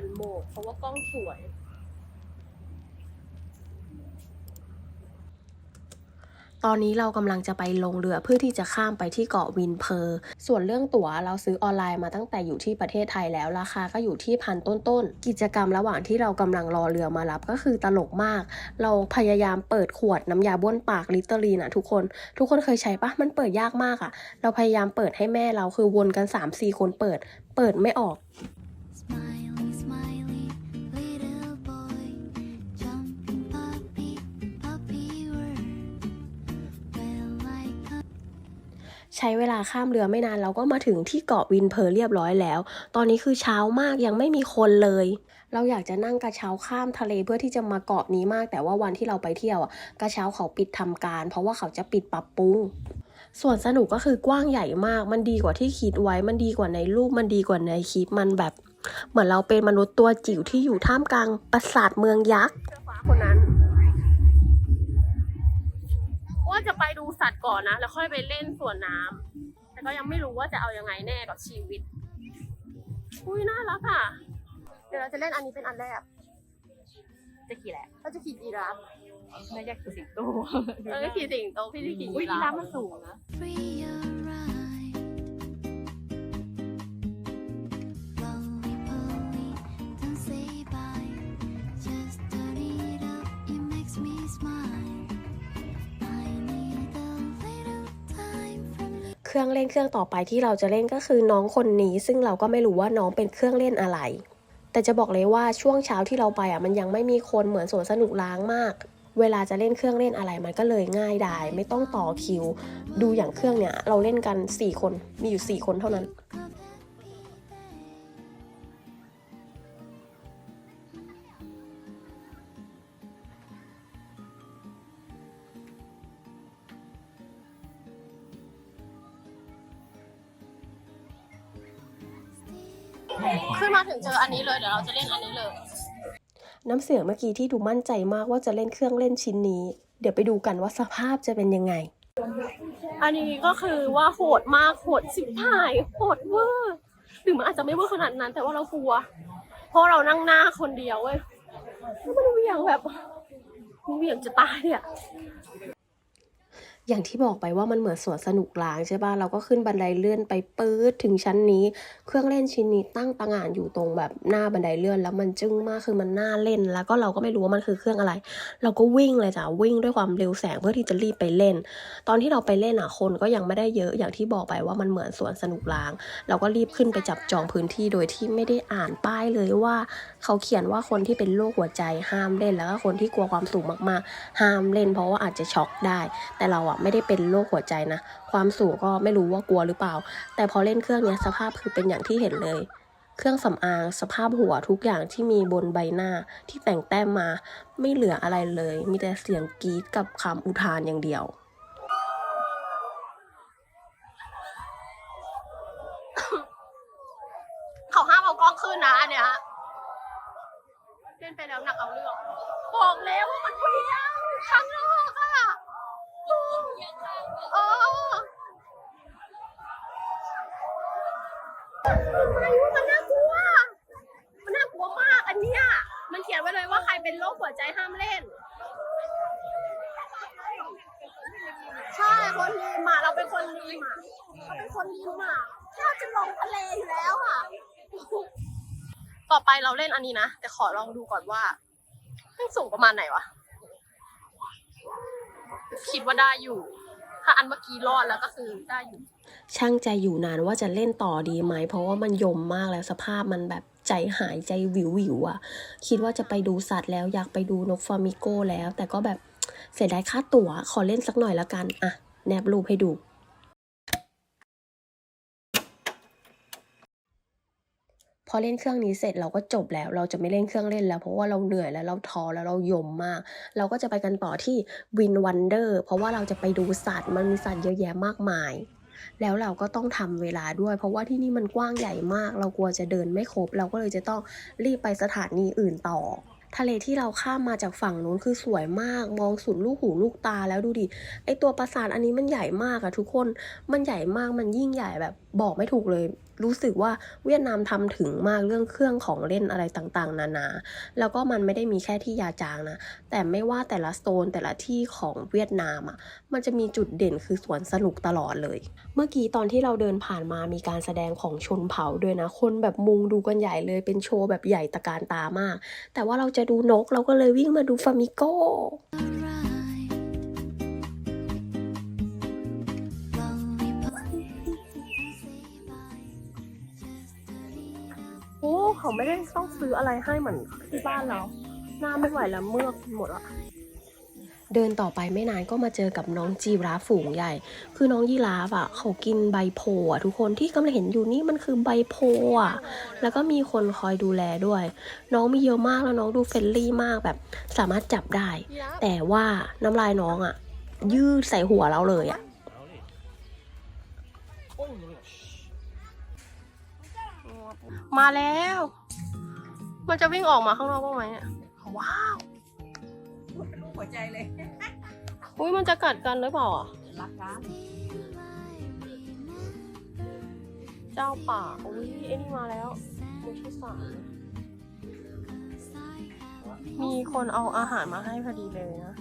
ยนโหมด เพราะว่ากล้องสวย ตอนนี้เรากำลังจะไปลงเรือเพื่อที่จะข้ามไปที่เกาะวินเพอร์ส่วนเรื่องตั๋วเราซื้อออนไลน์มาตั้งแต่อยู่ที่ประเทศไทยแล้วราคาก็อยู่ที่พันต้นๆ กิจกรรมระหว่างที่เรากำลังรอเรือมารับก็คือตลกมาก เราพยายามเปิดขวดน้ำยาบ้วนปากลิตเตอรีนอะทุกคน ทุกคนเคยใช้ปะมันเปิดยากมากอะเราพยายามเปิดให้แม่เราคือวนกัน3-4คนเปิด เปิดไม่ออก Smile. ใช้เวลาข้ามเรือไม่นานเราก็มาถึงที่เกาะวินเพอร์เรียบร้อยแล้ว ตอนนี้คือเช้ามากยังไม่มีคนเลย เราอยากจะนั่งกระเช้าข้ามทะเลเพื่อที่จะมาเกาะนี้มาก แต่ว่าวันที่เราไปเที่ยวอะกระเช้าเขาปิดทำการ เพราะว่าเขาจะปิดปรับปรุงส่วนสนุกก็คือกว้างใหญ่มาก มันดีกว่าที่คิดไว้ มันดีกว่าในรูป มันดีกว่าในคลิป มันแบบ เหมือนเราเป็นมนุษย์ตัวจิ๋วที่อยู่ท่ามกลางปราสาทเมืองยักษ์ฟ้าคนนั้น ว่าจะไปดูสัตว์ก่อนนะ แล้วค่อยไปเล่นสวนน้ำแต่ก็ยังไม่รู้ว่าจะเอายังไงแน่กับชีวิต อุ้ยน่ารักอะ เดี๋ยวเราจะเล่นอันนี้เป็นอันแรกจะขี่แหละเราจะขี่ยีราฟไม่อยากขี่สิงโตเราจะขี่สิงโตพี่จะขี่อุ้ยยียีราราฟฟมันสูงนะ free your เครื่องเล่นเครื่องต่อไปที่เราจะเล่นก็คือน้องคนนี้ ซึ่งเราก็ไม่รู้ว่าน้องเป็นเครื่องเล่นอะไร แต่จะบอกเลยว่าช่วงเช้าที่เราไปอะมันยังไม่มีคนเหมือนสวนสนุกล้างมาก เวลาจะเล่นเครื่องเล่นอะไรมันก็เลยง่ายดายไม่ต้องต่อคิว ดูอย่างเครื่องเนี้ยเราเล่นกัน 4 คนมีอยู่ 4 คนเท่านั้น ขึ้นมาถึงเจออันนี้เลยเดี๋ยวเราจะเล่นอันนี้เลย น้ำเสียงเมื่อกี้ที่ดูมั่นใจมากว่าจะเล่นเครื่องเล่นชิ้นนี้ เดี๋ยวไปดูกันว่าสภาพจะเป็นยังไง อันนี้ก็คือว่าโหดมากโหดสิบหายโหดเวอร์หรือมันอาจจะไม่เวอร์ขนาดนั้น แต่ว่าเรากลัว เพราะเรานั่งหน้าคนเดียวเว้ยแล้วมันเหวี่ยงแบบมันเหวี่ยงจะตายเนี่ย อย่างที่บอกไปว่ามันเหมือนสวนสนุกล้างใช่ป่ะเราก็ขึ้นบันไดเลื่อนไปปื๊ดถึงชั้นนี้ เครื่องเล่นชิ้นนี้ตั้งตางานอยู่ตรงแบบหน้าบันไดเลื่อน แล้วมันจึ้งมากคือมันน่าเล่น แล้วก็เราก็ไม่รู้ว่ามันคือเครื่องอะไร เราก็วิ่งเลยจ้ะวิ่งด้วยความเร็วแสงเพื่อที่จะรีบไปเล่น ตอนที่เราไปเล่นอะคนก็ยังไม่ได้เยอะอย่างที่บอกไปว่ามันเหมือนสวนสนุกล้าง เราก็รีบขึ้นไปจับจองพื้นที่โดยที่ไม่ได้อ่านป้ายเลยว่า เขาเขียนว่าคนที่เป็นโรคหัวใจห้ามเล่นแล้วก็คนที่กลัวความสูงมากๆ ห้ามเล่น เพราะว่าอาจจะช็อกได้ แต่เราอะไม่ได้เป็นโรคหัวใจนะ ความสูงก็ไม่รู้ว่ากลัวหรือเปล่า แต่พอเล่นเครื่องเนี้ยสภาพคือเป็นอย่างที่เห็นเลย เครื่องสำอางสภาพหัวทุกอย่างที่มีบนใบหน้าที่แต่งแต้มมาไม่เหลืออะไรเลย มีแต่เสียงกรี๊ดกับคำอุทานอย่างเดียวเขาห้ามเอากล้องขึ้นนะอันเนี้ยเล่นไปแล้วหนักเอาเรื่อง บอกแล้วว่ามันเวียงข้างนอกอะเออทำไมวะมันน่ากลัว มันน่ากลัวมากอันเนี้ย มันเขียนไว้เลยว่าใครเป็นโรคหัวใจห้ามเล่น ใช่ คนลีมอะเราเป็นคนลีมอะเราเป็นคนลีมอะถ้าจะลงทะเลอยู่แล้วอะ ต่อ ไปเราเล่นอันนี้นะ แต่ขอลองดูก่อนว่ามันสูงประมาณไหนวะ คิดว่าได้อยู่ ถ้าอันเมื่อกี้รอดแล้วก็คือได้อยู่ ช่างใจอยู่นานว่าจะเล่นต่อดีไหม เพราะว่ามันยมมากแล้วสภาพมันแบบใจหายใจวิววิวอะคิดว่าจะไปดูสัตว์แล้วอยากไปดูนกฟามิโก้แล้ว แต่ก็แบบเสียดายค่าตั๋วขอเล่นสักหน่อยละกันอะแนบรูปให้ดู พอเล่นเครื่องนี้เสร็จเราก็จบแล้ว เราจะไม่เล่นเครื่องเล่นแล้ว เพราะว่าเราเหนื่อยแล้วเราท้อแล้วเรายมมาก เราก็จะไปกันต่อที่วินวันเดอร์เพราะว่าเราจะไปดูสัตว์มันมีสัตว์เยอะแยะมากมาย แล้วเราก็ต้องทำเวลาด้วย เพราะว่าที่นี่มันกว้างใหญ่มาก เรากลัวจะเดินไม่ครบ เราก็เลยจะต้องรีบไปสถานีอื่นต่อทะเลที่เราข้ามมาจากฝั่งนู้นคือสวยมาก มองสุดลูกหูลูกตาแล้วดูดิ ไอตัวปราสาทอันนี้มันใหญ่มากอะทุกคน มันใหญ่มาก มันยิ่งใหญ่แบบบอกไม่ถูกเลย รู้สึกว่าเวียดนามทำถึงมากเรื่องเครื่องของเล่นอะไรต่างๆ นานา แล้วก็มันไม่ได้มีแค่ที่ยาจางนะ แต่ไม่ว่าแต่ละโซนแต่ละที่ของเวียดนามอะ มันจะมีจุดเด่นคือสวนสนุกตลอดเลย เมื่อกี้ตอนที่เราเดินผ่านมามีการแสดงของชนเผ่าด้วยนะ คนแบบมุงดูกันใหญ่เลยเป็นโชว์แบบใหญ่ตะการตามาก แต่ว่าเราจะดูนกเราก็เลยวิ่งมาดูฟามิโก้ โอ้เขาไม่ได้ต้องซื้ออะไรให้เหมือนที่บ้านเรา หน้าไม่ไหวแล้วเมือกหมดละเดินต่อไปไม่นานก็มาเจอกับน้องจีราฝูงใหญ่ คือน้องยีราฟอะ เขากินใบโพอะทุกคนที่กำลังเห็นอยู่นี่มันคือใบโพอะ แล้วก็มีคนคอยดูแลด้วย น้องมีเยอะมากแล้วน้องดูเฟรนลี่มากแบบ สามารถจับได้ แต่ว่าน้ำลายน้องอะ ยืดใส่หัวเราเลยอะ มาแล้ว มันจะวิ่งออกมาข้างนอกบ้างไหมเนี่ย ว้าวลูกหัวใจเลย อุ้ยมันจะกัดกันหรือเปล่าอะรักกันเจ้าป่า อุ้ยไอ้นี่มาแล้วมูชิสานมีคนเอาอาหารมาให้พอดีเลยนะ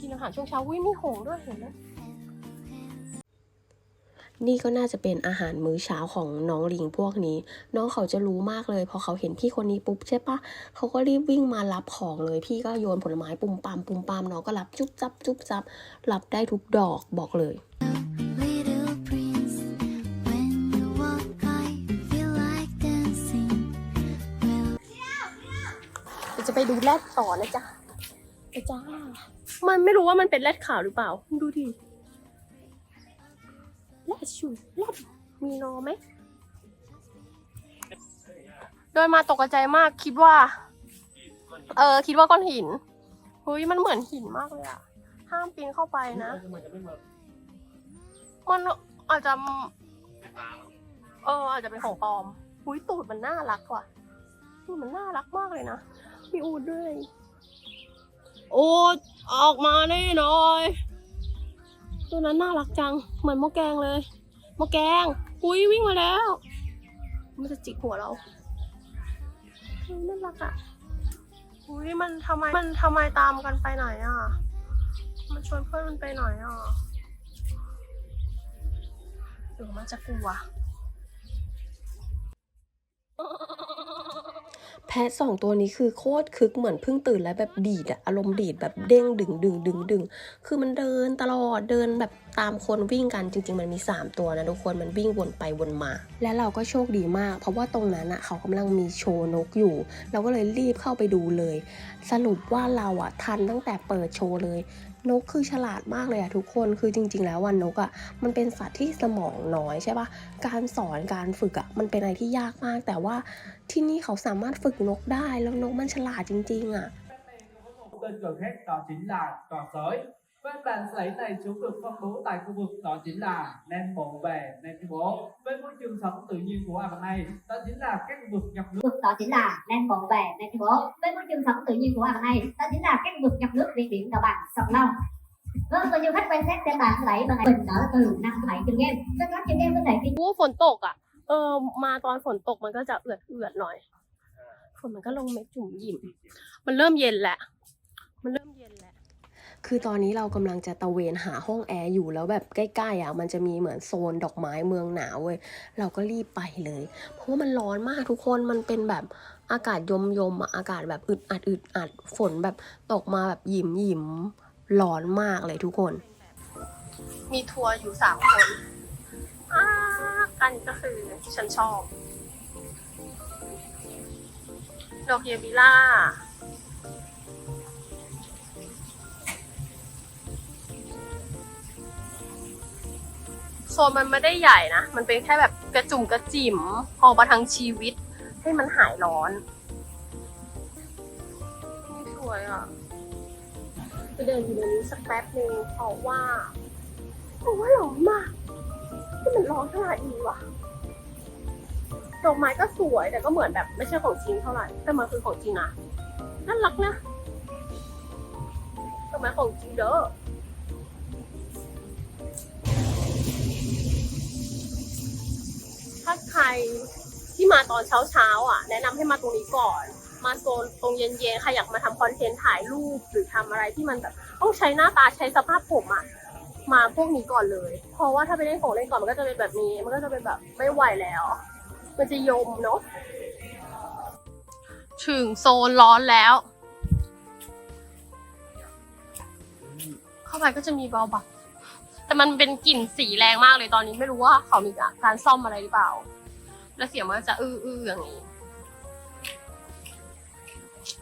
กินอาหารช่วงเช้าอุ้ยมีหงส์ด้วยเห็นไหม นี่ก็น่าจะเป็นอาหารมื้อเช้าของน้องลิงพวกนี้ น้องเขาจะรู้มากเลย พอเขาเห็นพี่คนนี้ปุ๊บใช่ปะเขาก็รีบวิ่งมารับของเลย พี่ก็โยนผลไม้ปุ่มปามปุ่มปามน้องก็รับจุ๊บจับจุ๊บจับรับได้ทุกดอกบอกเลย Little prince, when you walk, I feel like dancing. Well, เดี๋ยวจะไปดูแรดต่อนะจ๊ะไปจ้า มันไม่รู้ว่ามันเป็นแรดขาวหรือเปล่า ดูดิ แรดชูแรดมีนอไหมเดินมาตกใจมากคิดว่า เออคิดว่าก้อนหินเฮ้ยมันเหมือนหินมากเลยอะห้ามปีนเข้าไปนะ มันอาจจะ เออ อาจจะเป็นของปลอมหุยตูดมันน่ารักว่ะตูดมันน่ารักมากเลยนะ มีอูดด้วยโอ้ออกมาแน่หน่อย ตัวนั้นน่ารักจัง เหมือนมอแกงเลยมอแกงอุ้ยวิ่งมาแล้ว มันจะจิกหัวเราน่ารักอะอุ้ยมันทำไมมันทำไมตามกันไปไหนอะ มันชวนเพื่อนมันไปไหนอะหรือมันจะกลัวะสองตัวนี้คือโคตรคึกเหมือนเพิ่งตื่นแล้วแบบดีดอะอารมณ์ดีดแบบเด้งดึงดึงดึงดึงคือมันเดินตลอดเดินแบบตามคนวิ่งกันจริง ๆ มันมี 3 ตัวนะทุกคนมันวิ่งวนไปวนมา และเราก็โชคดีมาก เพราะว่าตรงนั้นอะเขากำลังมีโชว์นกอยู่ เราก็เลยรีบเข้าไปดูเลย สรุปว่าเราอะทันตั้งแต่เปิดโชว์เลย นกคือฉลาดมากเลยอะทุกคนคือจริง ๆ แล้ววันนกอะมันเป็นสัตว์ที่สมองน้อยใช่ปะการสอนการฝึกอะมันเป็นอะไรที่ยากมาก แต่ว่าที่นี่เขาสามารถฝึกนกได้แล้วนกมันฉลาดจริง ๆอะ tên gần hết đó chính là trò sới với bàn sấy này chúng được phân bố tại khu vực đó chính là nen bộ về nen tuyên bố với môi trường sống tự nhiên của ả này đó chính là các khu vực ngập nước vực đó chính là nen bộ về nen tuyên bố với môi trường sống tự nhiên của ả này đó chính là các vực ngập nước ven biển đồng bằng sông Long vâng và du khách quan sát trên bàn thứ bảy bằng ngày bình đó là từ năm thứ bảy trường game rất có trường game có thể ghi รู้ว่าฝนตกอ่ะ เออ มาตอนฝนตกมันก็จะเอือดเอือดหน่อย ฝนมันก็ลงเม็ดจุ่มหยิม มันเริ่มเย็นแหละ คือตอนนี้เรากำลังจะตะเวนหาห้องแอร์อยู่แล้วแบบใกล้ๆอะมันจะมีเหมือนโซนดอกไม้เมืองหนาวเว้ยเราก็รีบไปเลย เพราะว่ามันร้อนมากทุกคนมันเป็นแบบอากาศยมยมๆอะอากาศแบบอึดอัดอึดอัดฝนแบบตกมาแบบหยิมหยิมร้อนมากเลยทุกคน มีทัวร์อยู่สามคนกันก็คือฉันชอบดอกเยบิล่า โซนมันไม่ได้ใหญ่นะ มันเป็นแค่แบบกระจุ่มกระจิ๋มพอประทังชีวิต ให้มันหายร้อนนี่สวยอะไปเดินอยู่ในนี้สักแป๊บนึงเพราะว่าโอ้ยร้อนมากที่มันร้อนขนาดนี้วะดอกไม้ก็สวยแต่ก็เหมือนแบบไม่ใช่ของจริงเท่าไหร่ แต่มันคือของจริงนะน่ารักนะดอกไม้ของจริงเด้อ ที่มาตอนเช้าเช้าอะ แนะนำให้มาตรงนี้ก่อน มาโซนตรงเย็นๆใครอยากมาทำคอนเทนต์ถ่ายรูปหรือทำอะไรที่มันแบบต้องใช้หน้าตาใช้สภาพผมอะมาพวกนี้ก่อนเลย เพราะว่าถ้าไปเล่นของเล่นก่อนมันก็จะเป็นแบบนี้ มันก็จะเป็นแบบไม่ไหวแล้ว มันจะยมเนาะถึงโซนร้อนแล้ว เข้าไปก็จะมีเบาบักแต่มันเป็นกลิ่นสีแรงมากเลยตอนนี้ไม่รู้ว่าเขามีการซ่อมอะไรหรือเปล่า แล้วเสียงมันก็จะอื้อๆอย่างนี้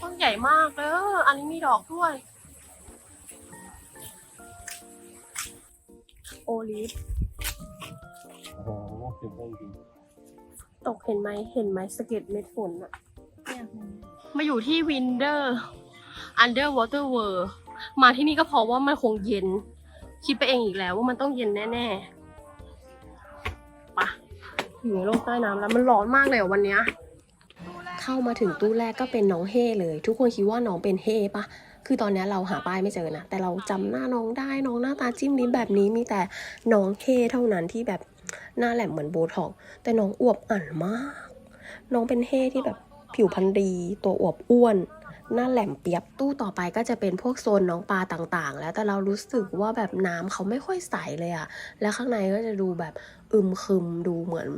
ต้นใหญ่มากเลยอันนี้มีดอกด้วย โอลิฟโอ้โหเต็มต้นจริงตกเห็นไหมเห็นไหมสะเก็ดเม็ดฝนอะมาอยู่ที่วินเดอร์ Underwater World มาที่นี่ก็เพราะว่ามันคงเย็น คิดไปเองอีกแล้วว่ามันต้องเย็นแน่ๆปะ อยู่ในโลกใต้น้ำแล้วมันร้อนมากเลยอะวันเนี้ยเข้ามาถึงตู้แรกก็เป็นน้องเฮ่เลย ทุกคนคิดว่าน้องเป็นเฮ่ปะคือตอนนี้เราหาป้ายไม่เจอนะ แต่เราจำหน้าน้องได้น้องหน้าตาจิ้มลิ้มแบบนี้มีแต่น้องเฮ่เท่านั้นที่แบบหน้าแหลมเหมือนโบท็อกแต่น้องอวบอั่นมาก น้องเป็นเฮ่ที่แบบผิวพรรณดี ตัวอวบอ้วน หน้าแหลมเปียบตู้ต่อไปก็จะเป็นพวกโซนน้องปลาต่างๆ แล้วแต่เรารู้สึกว่าแบบน้ำเขาไม่ค่อยใสเลยอะแล้วข้างในก็จะดูแบบอึมครึมดูเหมือน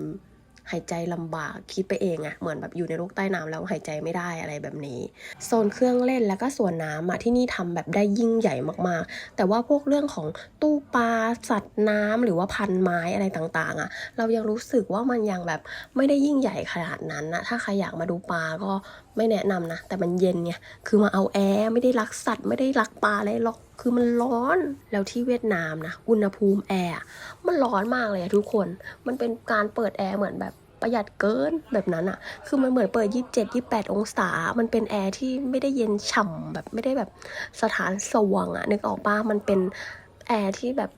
หายใจลำบากคิดไปเองอะเหมือนแบบอยู่ในโลกใต้น้ำแล้วหายใจไม่ได้อะไรแบบนี้ โซนเครื่องเล่นแล้วก็สวนน้ำอะที่นี่ทำแบบได้ยิ่งใหญ่มากๆ แต่ว่าพวกเรื่องของตู้ปลาสัตว์น้ำหรือว่าพันไม้อะไรต่างๆอะเรายังรู้สึกว่ามันยังแบบไม่ได้ยิ่งใหญ่ขนาดนั้นนะถ้าใครอยากมาดูปลาก็ไม่แนะนำนะ แต่มันเย็นไงคือมาเอาแอร์ไม่ได้รักสัตว์ไม่ได้รักปลาอะไรหรอกคือมันร้อน แล้วที่เวียดนามนะ อุณหภูมิแอร์มันร้อนมากเลยทุกคน มันเป็นการเปิดแอร์เหมือนแบบ ประหยัดเกินแบบนั้นอะคือมันเหมือนเปิด 27 28 องศา มันเป็นแอร์ที่ไม่ได้เย็นฉ่ำแบบไม่ได้แบบสถานสว่างอะนึกออกปะมันเป็นแอร์ที่แบบ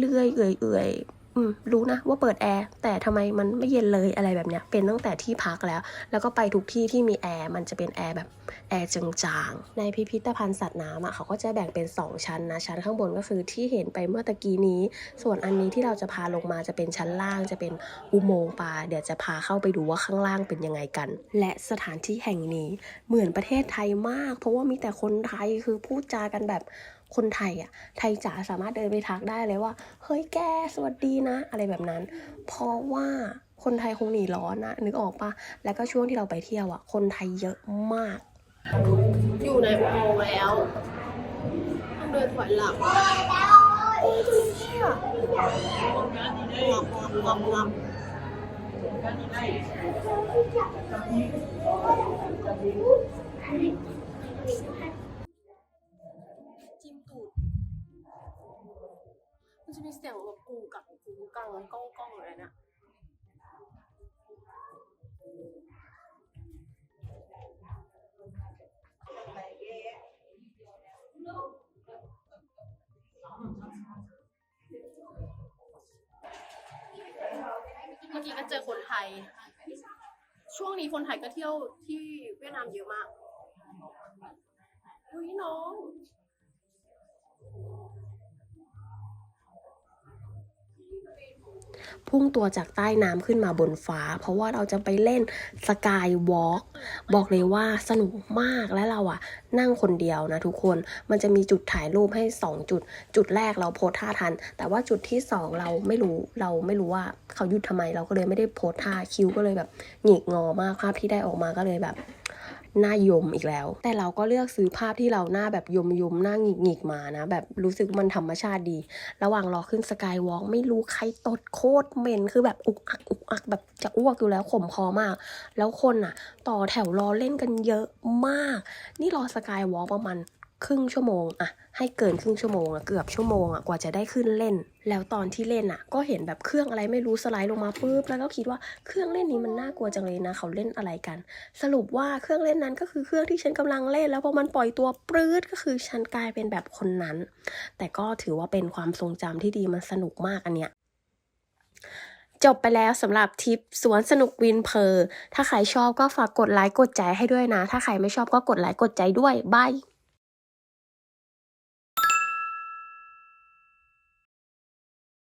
เรื่อยๆเอื่อยๆ อืมรู้นะว่าเปิดแอร์แต่ทำไมมันไม่เย็นเลยอะไรแบบเนี้ยเป็นตั้งแต่ที่พักแล้ว แล้วก็ไปทุกที่ที่มีแอร์มันจะเป็นแอร์แบบแอร์จางๆ ในพิพิธภัณฑ์สัตว์น้ำอะเขาก็จะแบ่งเป็น 2 ชั้นนะ ชั้นข้างบนก็คือที่เห็นไปเมื่อตะกี้นี้ ส่วนอันนี้ที่เราจะพาลงมาจะเป็นชั้นล่างจะเป็นอุโมงค์ปลาเดี๋ยวจะพาเข้าไปดูว่าข้างล่างเป็นยังไงกัน และสถานที่แห่งนี้เหมือนประเทศไทยมาก เพราะว่ามีแต่คนไทยคือพูดจากันแบบ คนไทยอะ ไทยจ๋าสามารถเดินไปทักได้เลยว่า เฮ้ยแกสวัสดีนะ อะไรแบบนั้น เพราะว่าคนไทยคงหนีร้อนนะนึกออกปะแล้วก็ช่วงที่เราไปเที่ยวอะ คนไทยเยอะมาก อยู่ในอุโมงค์แล้วต้องเดินถอยหลังโอ้ยดูเนี่ยงับงับงับงับจิ้ม มีเสียงแบบกูกับกูกังก้องก้องอะไรเนี่ยเมื่อกี้ก็เจอคนไทย ช่วงนี้คนไทยก็เที่ยวที่เวียดนามเยอะมากเฮ้ยน้อง พุ่งตัวจากใต้น้ำขึ้นมาบนฟ้า เพราะว่าเราจะไปเล่นสกายวอล์กบอกเลยว่าสนุกมากและเราอะนั่งคนเดียวนะทุกคนมันจะมีจุดถ่ายรูปให้ 2 จุด จุดแรกเราโพสท่าทัน แต่ว่าจุดที่ 2 เราไม่รู้เราไม่รู้ว่าเขาหยุดทำไมเราก็เลยไม่ได้โพสท่าคิวก็เลยแบบหงิกงอมากภาพที่ได้ออกมาก็เลยแบบ หน้ายมอีกแล้ว แต่เราก็เลือกซื้อภาพที่เราหน้าแบบยมยมหน้าหงิกหงิกมานะ แบบรู้สึกมันธรรมชาติดี ระหว่างรอขึ้นสกายวอล์กไม่รู้ใครตดโคตรเหม็นคือแบบอุกอักอุกอักแบบจะอ้วกอยู่แล้วขมคอมาก แล้วคนอะ ต่อแถวรอเล่นกันเยอะมาก นี่รอสกายวอล์กประมาณ ครึ่งชั่วโมงอะให้เกินครึ่งชั่วโมงอะเกือบชั่วโมงอะกว่าจะได้ขึ้นเล่น แล้วตอนที่เล่นอะก็เห็นแบบเครื่องอะไรไม่รู้สไลด์ลงมาปุ๊บแล้วก็คิดว่าเครื่องเล่นนี้มันน่ากลัวจังเลยนะ เขาเล่นอะไรกัน สรุปว่าเครื่องเล่นนั้นก็คือเครื่องที่ฉันกำลังเล่น แล้วพอมันปล่อยตัวปลื้ดก็คือฉันกลายเป็นแบบคนนั้น แต่ก็ถือว่าเป็นความทรงจำที่ดีมันสนุกมากอันเนี้ยจบไปแล้วสำหรับทริปสวนสนุกวินเพอร์ถ้าใครชอบก็ฝากกดไลค์กดใจให้ด้วยนะ ถ้าใครไม่ชอบก็กดไลค์กดใจด้วยบาย